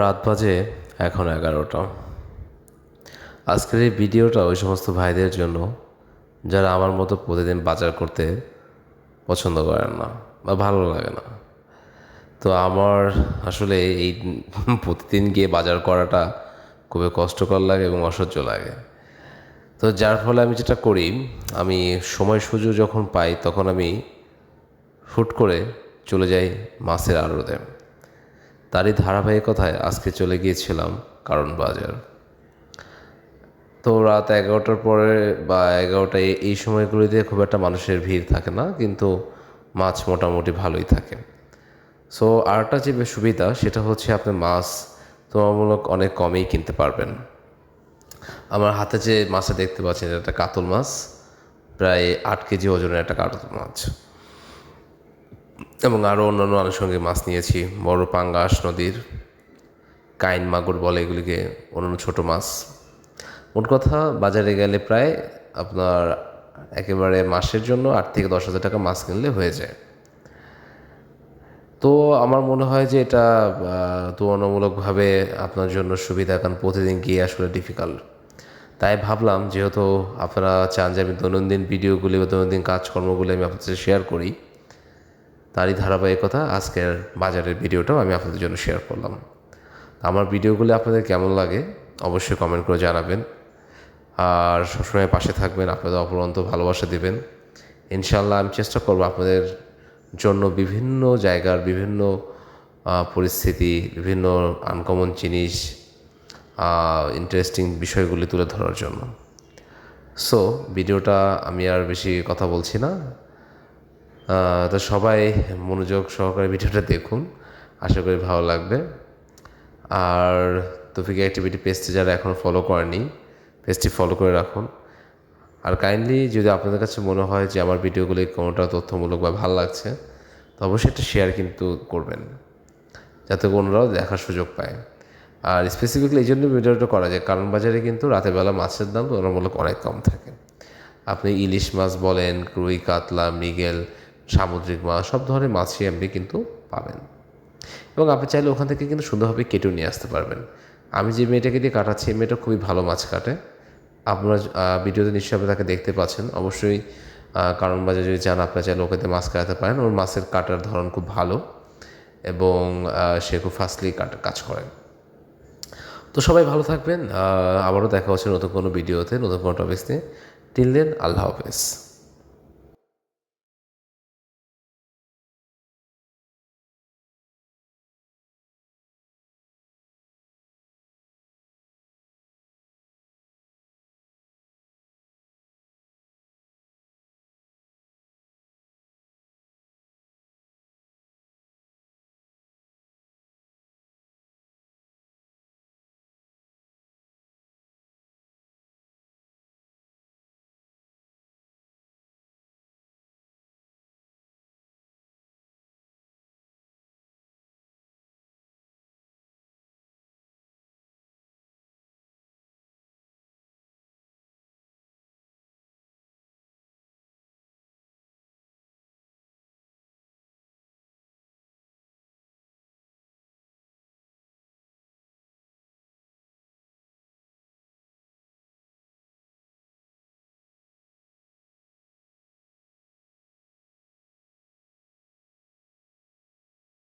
রাত বাজে এখন এগারোটা। আজকের এই ভিডিওটা ওই সমস্ত ভাইদের জন্য যারা আমার মতো প্রতিদিন বাজার করতে পছন্দ করেন না বা ভালো লাগে না। তো আমার আসলে এই প্রতিদিন গিয়ে বাজার করাটা খুবই কষ্টকর লাগে এবং অসহ্য লাগে। তো যার ফলে আমি যেটা করি, আমি সময় সুযোগ যখন পাই তখন আমি হুট করে চলে যাই মাছের আড়তে। তারই ধারাবাহিকতায় আজকে চলে গিয়েছিলাম কারণ বাজার। তো রাত এগারোটার পরে বা এগারোটা এই সময়গুলিতে খুব একটা মানুষের ভিড় থাকে না, কিন্তু মাছ মোটামুটি ভালোই থাকে। সো আরেকটা যে সুবিধা, সেটা হচ্ছে আপনি মাছ তুলনামূলক অনেক কমেই কিনতে পারবেন। আমার হাতে যে মাছটা দেখতে পাচ্ছেন, এটা একটা কাতল মাছ, প্রায় আট কেজি ওজনের একটা কাতল মাছ। এবং আরও অন্যান্য আনুষঙ্গিক মাছ নিয়েছি, বড় পাঙ্গাস, নদীর, কাইন মাগুর বলে এগুলিকে অন্যান্য ছোটো মাছ। মোট কথা, বাজারে গেলে প্রায় আপনার একেবারে মাসের জন্য আট থেকে দশ হাজার টাকা মাছ কিনলে হয়ে যায়। তো আমার মনে হয় যে এটা তুলনামূলকভাবে আপনার জন্য সুবিধা, কারণ প্রতিদিন গিয়ে আসলে ডিফিকাল্ট তাই ভাবলাম, যেহেতু আপনারা চান যে আমি দৈনন্দিন ভিডিওগুলি বা দৈনন্দিন কাজকর্মগুলি আমি আপনাদের শেয়ার করি তারই ধারাবাহিকতা আজকের বাজারের ভিডিওটাও আমি আপনাদের জন্য শেয়ার করলাম। আমার ভিডিওগুলি আপনাদের কেমন লাগে অবশ্যই কমেন্ট করে জানাবেন। আর সবসময় পাশে থাকবেন, আপনাদের অপরন্ত ভালোবাসা দেবেন। ইনশাল্লাহ আমি চেষ্টা করব আপনাদের জন্য বিভিন্ন জায়গার বিভিন্ন পরিস্থিতি, বিভিন্ন আনকমন জিনিস ইন্টারেস্টিং বিষয়গুলি তুলে ধরার জন্য। সো ভিডিওটা আমি আর বেশি কথা বলছি না। তো সবাই মনোযোগ সহকারে ভিডিওটা দেখুন। আশা করি ভালো লাগবে। আর তফিক অ্যাক্টিভিটি পেজটি যারা এখন ফলো করেনি পেজটি ফলো করে রাখুন। আর কাইন্ডলি যদি আপনাদের কাছে মনে হয় যে আমার ভিডিওগুলি কোনোটা তথ্যমূলক বা ভালো লাগছে, তো অবশ্যই একটা শেয়ার কিন্তু করবেন, যাতে অন্যরাও দেখার সুযোগ পায়। আর স্পেসিফিকলি এই জন্য ভিডিওটা করা যায়, কারণ বাজারে কিন্তু রাতের বেলা মাছের দাম তুলনামূলক অনেক কম থাকে। আপনি ইলিশ মাছ বলেন, রুই, কাতলা, মৃগেল সামুদ্রিক মাছ, সব ধরনের মাছই আপনি কিন্তু পাবেন। এবং আপনি চাইলে ওখান থেকে কিন্তু সুন্দরভাবে কেটেও নিয়ে আসতে পারবেন। আমি যে মেয়েটাকে দিয়ে কাটাচ্ছি, এই মেয়েটা খুবই ভালো মাছ কাটে। আপনারা ভিডিওতে নিশ্চয়ই তাকে দেখতে পাচ্ছেন। অবশ্যই কারণ বাজার যদি চান আপনারা চাইলে ওকে মাছ কাটাতে পারেন। ওর মাছের কাটার ধরন খুব ভালো এবং সে খুব ফাস্টলি কাজ করে। তো সবাই ভালো থাকবেন। আবারও দেখা হচ্ছে নতুন কোনো ভিডিওতে, নতুন কোনো টপিক্স নিয়ে। টিল দেন আল্লাহ হাফেজ।